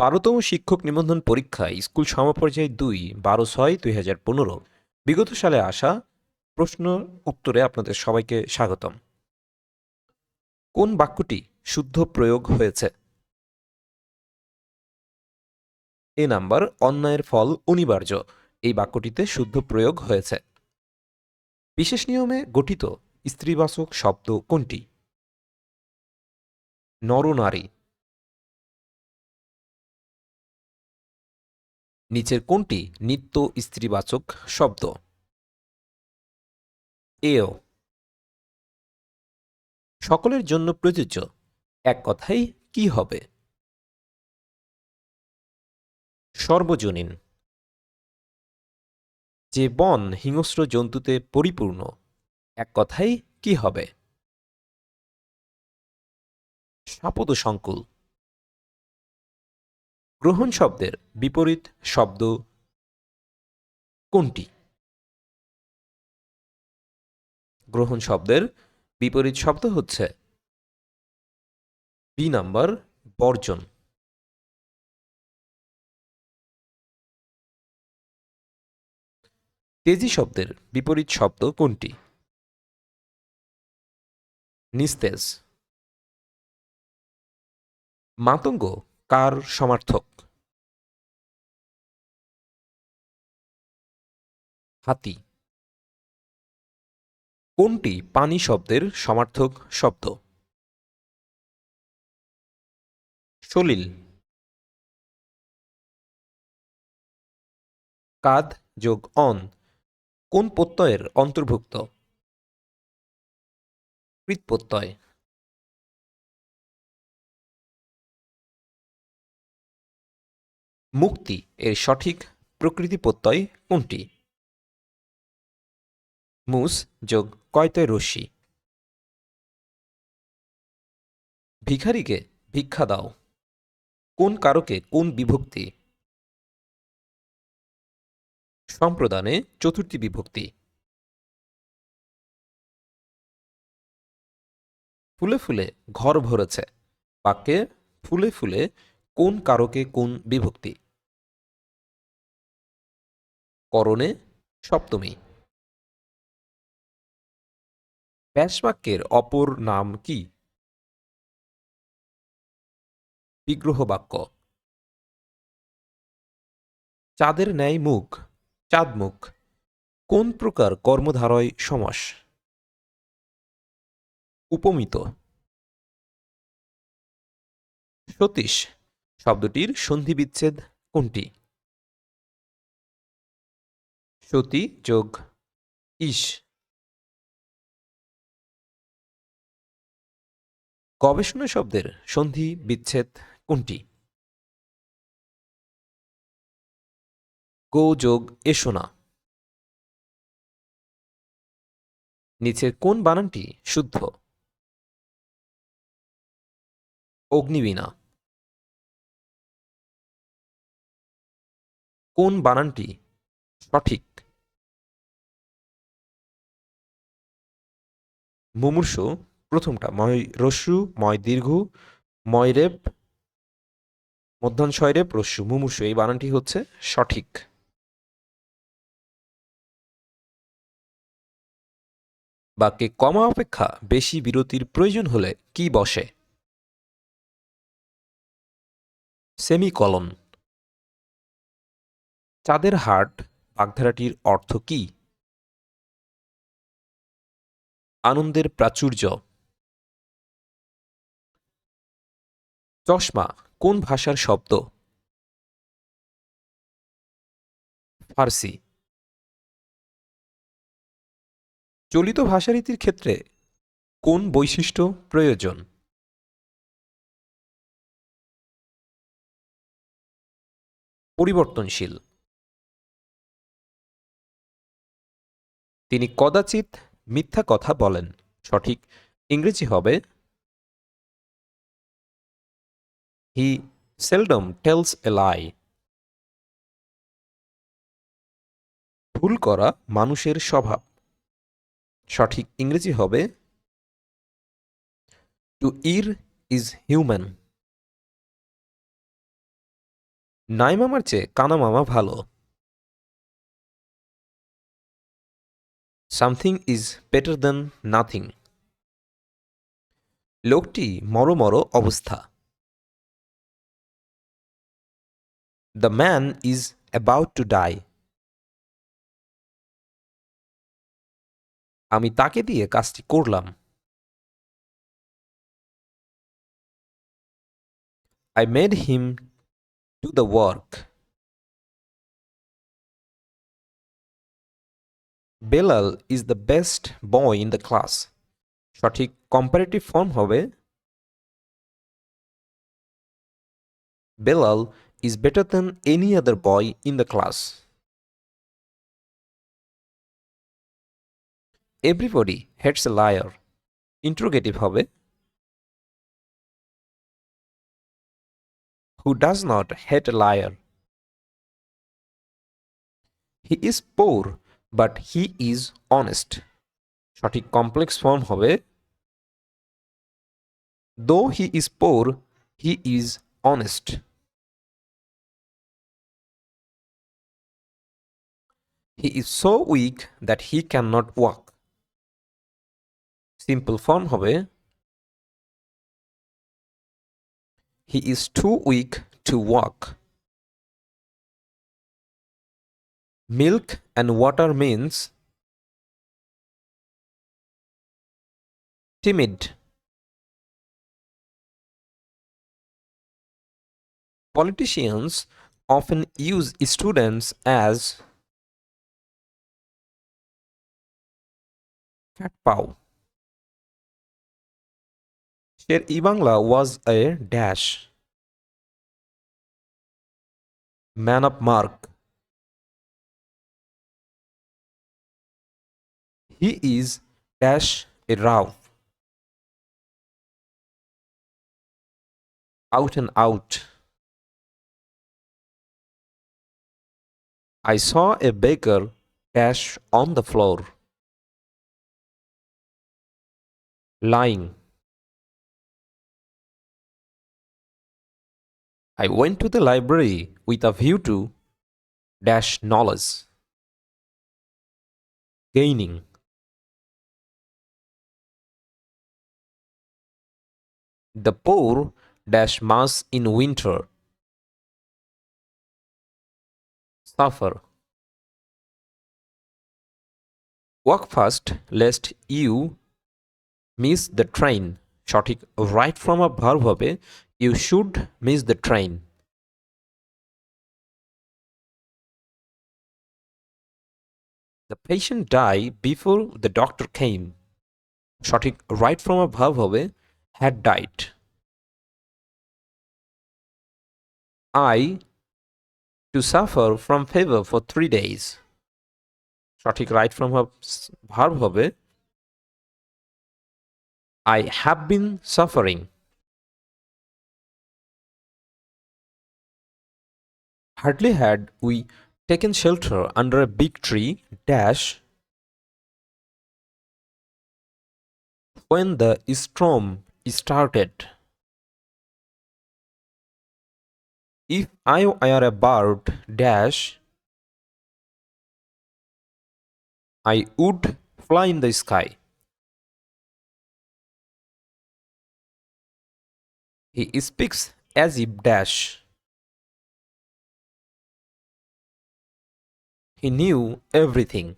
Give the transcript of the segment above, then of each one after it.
বারোতম শিক্ষক নিবন্ধন পরীক্ষায় স্কুল সমপর্যায় দুই, বারো ছয়, দুই হাজার পনেরো। বিগত সালে আসা প্রশ্ন উত্তরে আপনাদের সবাইকে স্বাগতম। কোন বাক্যটি শুদ্ধ প্রয়োগ হয়েছে? এ নাম্বার, অন্যায়ের ফল অনিবার্য। এই বাক্যটিতে শুদ্ধ প্রয়োগ হয়েছে। বিশেষ নিয়মে গঠিত স্ত্রীবাচক শব্দ কোনটি? নরনারী নিচের কোনটি নিত্য স্ত্রীবাচক শব্দ? এও সকলের জন্য প্রযোজ্য। এক কথাই কি হবে? সর্বজনীন। যে বন হিংস্র জন্তুতে পরিপূর্ণ, এক কথাই কি হবে? সাপদ সংকুল গ্রহণ শব্দের বিপরীত শব্দ কোনটি? গ্রহণ শব্দের বিপরীত শব্দ হচ্ছে বি নাম্বার বর্জন। তেজি শব্দের বিপরীত শব্দ কোনটি? নিস্তেজ। মাতঙ্গ কার সমার্থক? হাতি। কোনটি পানি শব্দের সমার্থক শব্দ? সলিল। কাদ যোগ অন। কোন প্রত্যয়ের অন্তর্ভুক্ত? কৃত মুক্তি এর সঠিক প্রকৃতি প্রত্যয় কোনটি? মুস যোগ কয়তয় রশ্মি? ভিখারিকে ভিক্ষা দাও। কোন কারকে কোন বিভক্তি? সম্প্রদানে চতুর্থী বিভক্তি। ফুলে ফুলে ঘর ভরেছে। বাক্যে ফুলে ফুলে কোন কারকে কোন বিভক্তি? করণে সপ্তমী। ব্যাসবাক্যের অপর নাম কি? বিগ্রহ বাক্য চাঁদের ন্যায় মুখ, চাঁদ মুখ। কোন প্রকার কর্মধারয় সমাস? উপমিত। সতীশ। শব্দটির সন্ধি বিচ্ছেদ কোনটি? সতী যোগ ইস। গবেষণা শব্দের সন্ধি বিচ্ছেদ কোনটি? গো যোগ এসো না। নিচের কোন বানানটি শুদ্ধ? অগ্নিবীণা। কোন বানানটি সঠিক? মুমূর্ষু, প্রথমটা ময় রস্যু ময় দীর্ঘ ময় রেপ মধ্যাঞ্চয় রেপ রস্যু। মুমূর্ষু, এই বানানটি হচ্ছে সঠিক। বাক্যে কমা অপেক্ষা বেশি বিরতির প্রয়োজন হলে কি বসে? সেমিকলন। চাঁদের হাট বাগধারাটির অর্থ কি? আনন্দের প্রাচুর্য। চশমা, কোন ভাষার শব্দ? ফার্সি। চলিত ভাষারীতির ক্ষেত্রে কোন বৈশিষ্ট্য প্রয়োজন? পরিবর্তনশীল। তিনি কদাচিৎ মিথ্যা কথা বলেন। সঠিক ইংরেজি হবে হি সেলডম টেলস এ লাই ভুল করা মানুষের স্বভাব। সঠিক ইংরেজি হবে টু ইর ইজ হিউম্যান নাই মামার চেয়ে কানা মামা ভালো। Something is better than nothing লোকটি মরমর অবস্থা। The man is about to die আমি তাকে দিয়ে কাজটি করলাম। I made him do the work. Belal is the best boy in the class সঠিক কম্পারেটিভ ফর্ম হবে Belal is better than any other boy in the class everybody hates a liar interrogative হবে who does not hate a liar. He is poor, But he is honest. সঠিক complex form হবে though he is poor he is honest he is so weak that he can not walk simple form হবে, He is too weak to walk. Milk and water means timid. Politicians often use students as fat pow. Sher Ibangla was a dash. Man of mark. He is dash a Ralph. Out and out. I saw a baker dash on the floor. Lying. I went to the library with a view to dash knowledge. Gaining. The poor dash mass in winter. Suffer. Walk fast, lest you miss the train. সঠিক right from a verb হবে you should miss the train the patient die before the doctor came সঠিক right from a verb হবে Had diet I to suffer from fever for three days সঠিক right from verb হবে I have been suffering. Hardly had we taken shelter under a big tree dash when the storm started. If I were a bird dash I would fly in the sky. He speaks as if dash. He knew everything.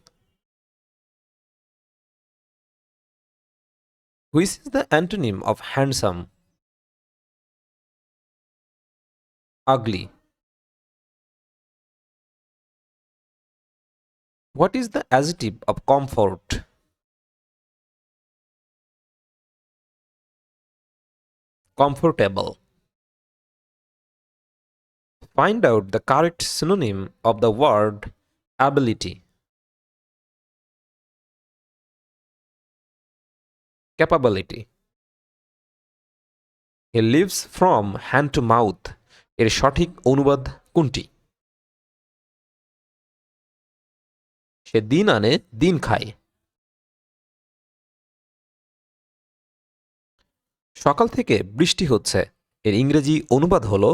Which is the antonym of handsome? Ugly. What is the adjective of comfort? Comfortable. Find out the correct synonym of the word ability. Capability. He lives from hand to mouth. এর সঠিক অনুবাদ কোনটি সে দিন আনে, দিন খায় সকাল থেকে বৃষ্টি হচ্ছে এর ইংরেজি অনুবাদ হল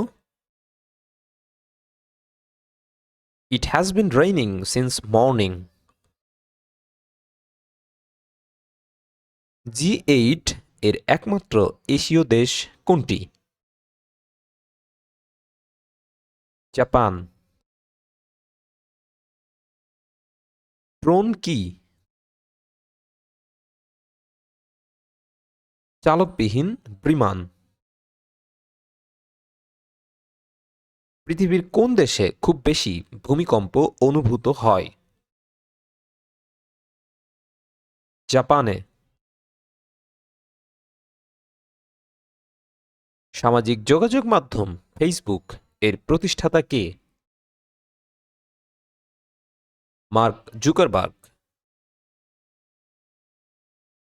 it has been raining since morning G eight এর একমাত্র এশীয় দেশ কোনটি? জাপান। ড্রোন কি? চালকবিহীন বিমান। পৃথিবীর কোন দেশে খুব বেশি ভূমিকম্প অনুভূত হয়? জাপানে। সামাজিক যোগাযোগ মাধ্যম ফেসবুক এর প্রতিষ্ঠাতা কে? Mark Zuckerberg.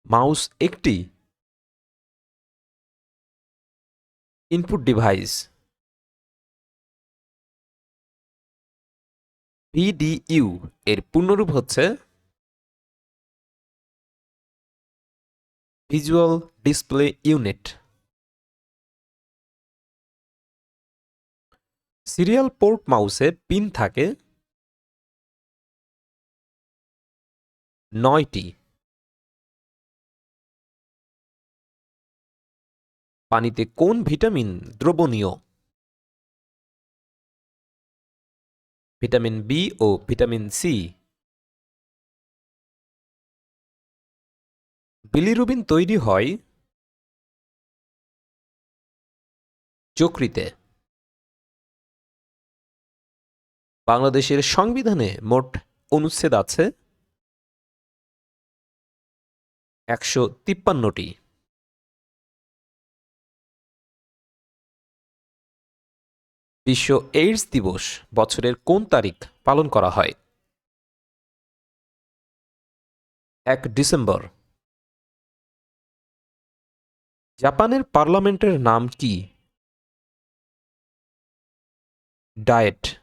মাউস একটি ইনপুট ডিভাইস। ভিডিইউ এর পূর্ণরূপ হচ্ছে visual display unit. Serial port মাউসে pin থাকে নয়টি। পানিতে কোন ভিটামিন দ্রবণীয়? ভিটামিন বি ও ভিটামিন সি। বিলিরুবিন তৈরি হয় যকৃতে বাংলাদেশের সংবিধানে মোট অনুচ্ছেদ আছে একশো তিপ্পান্নটি। বিশ্ব এইডস দিবস বছরের কোন তারিখ পালন করা হয়? এক ডিসেম্বর। জাপানের পার্লামেন্টের নাম কি? ডায়েট।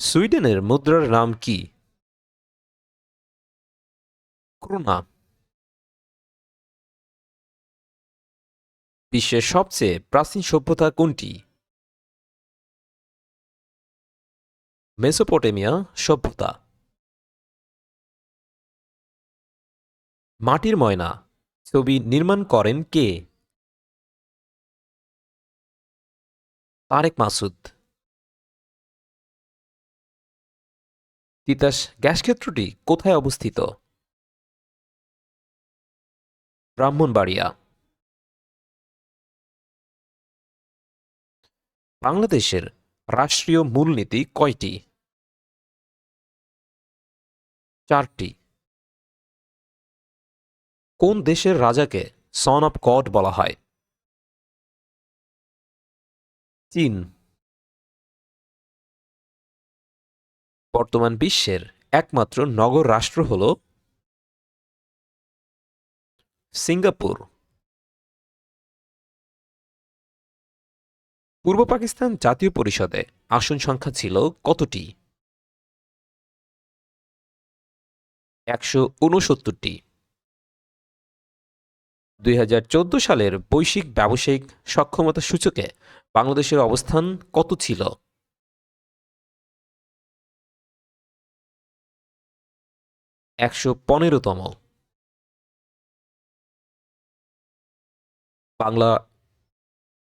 সুইডেনের মুদ্রার নাম কি? ক্রোনা বিশ্বের সবচেয়ে প্রাচীন সভ্যতা কোনটি? মেসোপটেমিয়া সভ্যতা। মাটির ময়না, ছবি নির্মাণ করেন কে? তারেক মাসুদ। তিতাস গ্যাস ক্ষেত্রটি কোথায় অবস্থিত? ব্রাহ্মণবাড়িয়া। বাংলাদেশের রাষ্ট্রীয় মূলনীতি কয়টি? চারটি। কোন দেশের রাজাকে সন অফ গড বলা হয়? চীন। বর্তমান বিশ্বের একমাত্র নগর রাষ্ট্র হল সিঙ্গাপুর। পূর্ব পাকিস্তান জাতীয় পরিষদে আসন সংখ্যা ছিল কতটি? একশো উনসত্তরটি দুই হাজার চোদ্দ সালের বৈশ্বিক ব্যবসায়িক সক্ষমতা সূচকে বাংলাদেশের অবস্থান কত ছিল? একশো পনেরোতম। বাংলা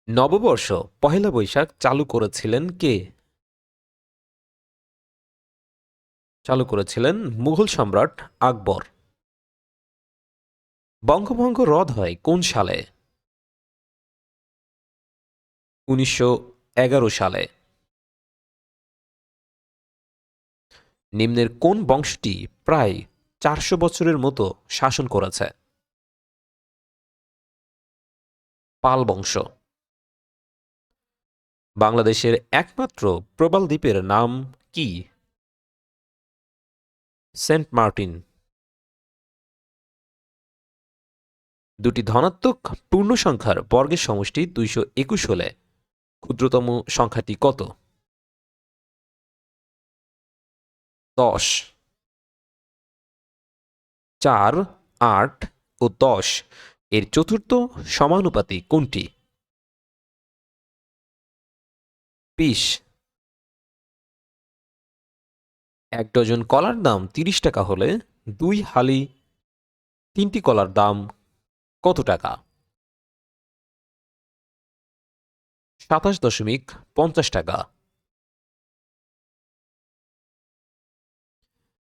নববর্ষ, পহেলা বৈশাখ চালু করেছিলেন কে? চালু করেছিলেন মুঘল সম্রাট আকবর। বঙ্গভঙ্গ রদ হয় কোন সালে? উনিশশো এগারো সালে। নিম্নের কোন বংশটি প্রায় চারশো বছরের মতো শাসন করেছে। পাল বংশ। বাংলাদেশের একমাত্র প্রবাল দ্বীপের নাম কি? Saint Martin. দুটি ধনাত্মক পূর্ণ সংখ্যার বর্গের সমষ্টি দুইশো একুশ হলে ক্ষুদ্রতম সংখ্যাটি কত? দশ। চার, আট ও দশ। এর চতুর্থ সমানুপাতি কোনটি? পিস এক ডজন কলার দাম তিরিশ টাকা হলে দুই হালি তিনটি কলার দাম কত টাকা? সাতাশ দশমিক পঞ্চাশ টাকা।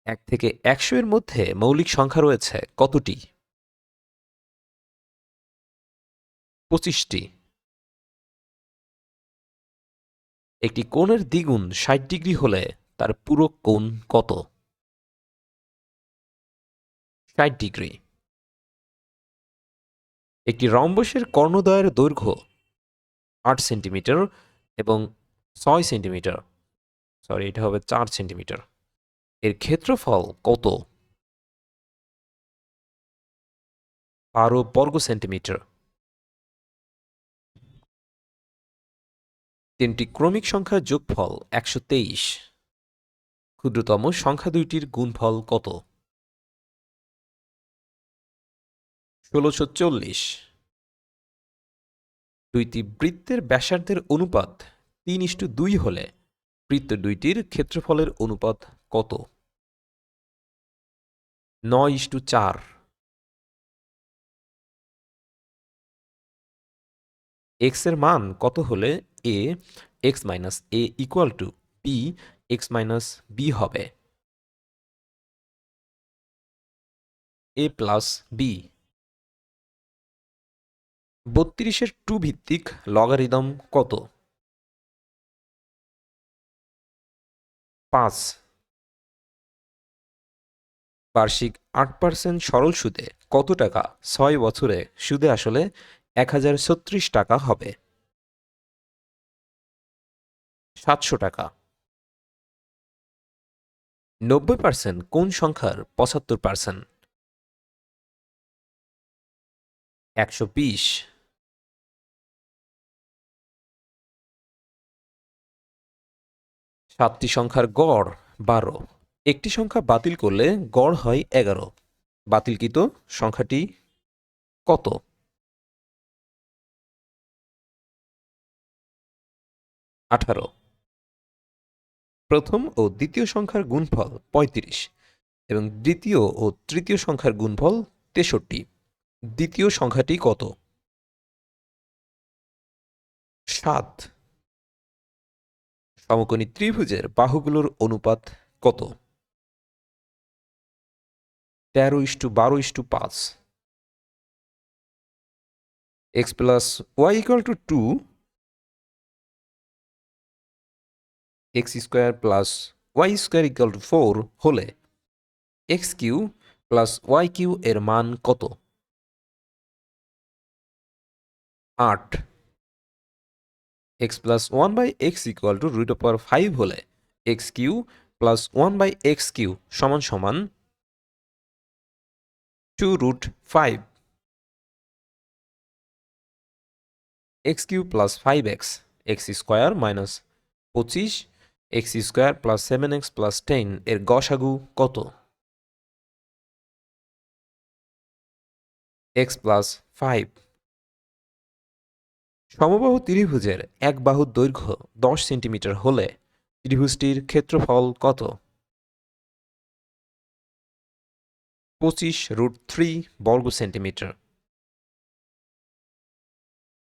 এক থেকে একশো এর মধ্যে মৌলিক সংখ্যা রয়েছে কতটি? পঁচিশটি। একটি কোণের দ্বিগুণ ষাট ডিগ্রি হলে তার পুরো কোণ কত? ষাট ডিগ্রি। একটি রম্বসের কর্ণদ্বয়ের দৈর্ঘ্য আট সেন্টিমিটার এবং ছয় সেন্টিমিটার। সরি, এটা হবে চার সেন্টিমিটার। এর ক্ষেত্রফল কত? বারো বর্গ সেন্টিমিটার। তিনটি ক্রমিক সংখ্যার যোগফল একশো তেইশ। ক্ষুদ্রতম সংখ্যা দুইটির গুণফল কত? ষোলোশো চল্লিশ। দুইটি বৃত্তের ব্যাসার্ধের অনুপাত তিন ইস্টু দুই হলে বৃত্ত দুইটির ক্ষেত্রফলের অনুপাত কত? নয় ইস্টু চার। এক্সের মান কত হলে A X minus A equal to B X minus B হবে? এ প্লাস বি বত্রিশের টু ভিত্তিক লগারিদম কত? পাঁচ। বার্ষিক আট পার্সেন্ট সরল সুদে কত টাকা ছয় বছরে সুদে আসলে এক হাজার ছত্রিশ টাকা হবে? সাতশো টাকা। নব্বই পার্সেন্ট কোন সংখ্যার? পঁচাত্তর পার্সেন্ট একশো বিশ। সাতটি সংখ্যার গড় বারো। একটি সংখ্যা বাতিল করলে গড় হয় এগারো। বাতিলকৃত সংখ্যাটি কত? আঠারো। প্রথম ও দ্বিতীয় সংখ্যার গুণফল পঁয়ত্রিশ এবং দ্বিতীয় ও তৃতীয় সংখ্যার গুণফল তেষট্টি। দ্বিতীয় সংখ্যাটি কত? সাত। সমকোণী ত্রিভুজের বাহুগুলোর অনুপাত কত? তেরো ইস্টু বারো ইস্টু পাঁচ। X plus Y equal to two. X square plus Y square equal to four হলে X cube plus Y cube এর মান কত? আট। X plus one by X equal to root of power five হলে X cube plus one by X cube সমান সমান two root five. X cube plus five X X square minus পঁচিশ, X square plus seven X plus ten, এর গসাগু কত? X plus five. সমবাহু ত্রিভুজের এক বাহুর দৈর্ঘ্য দশ সেন্টিমিটার হলে ত্রিভুজটির ক্ষেত্রফল কত? পঁচিশ রুট থ্রি বর্গ সেন্টিমিটার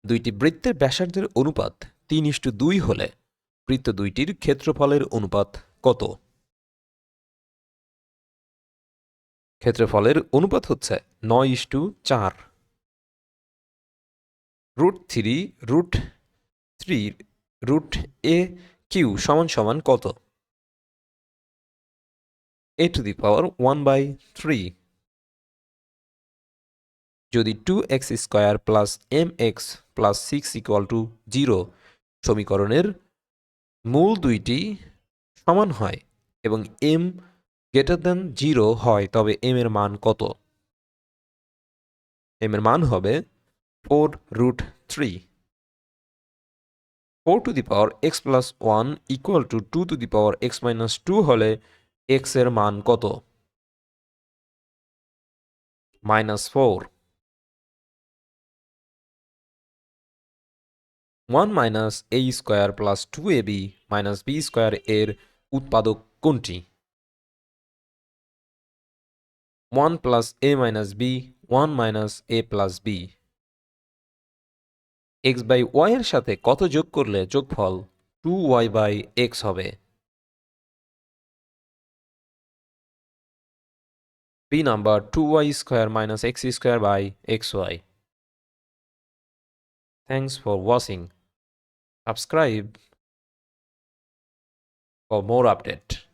দুইটি বৃত্তের ব্যাসার্ধের অনুপাত তিন ইস্টু দুই হলে বৃত্ত দুইটির ক্ষেত্রফলের অনুপাত কত? ক্ষেত্রফলের অনুপাত হচ্ছে নয় ইস্টু চার। Root three root three root a q সমান সমান কত? A to the power one by three যদি two x square plus m x plus six equal to zero সমীকরণের মূল দুইটি সমান হয় এবং এম গ্রেটার দেন জিরো হয়, তবে এম এর মান কত? এম এর মান হবে four root three four to the power x plus one equal to two to the power x minus two হলে এক্সের মান কত? Minus four one minus a square plus two a b minus b square এর উৎপাদক কোনটি? One plus a minus b, one minus a plus b. X by y এর সাথে কত যোগ করলে যোগফল টু ওয়াই বাই এক্স হবে? B number two y square minus x square by x y. Thanks for watching. Subscribe for more update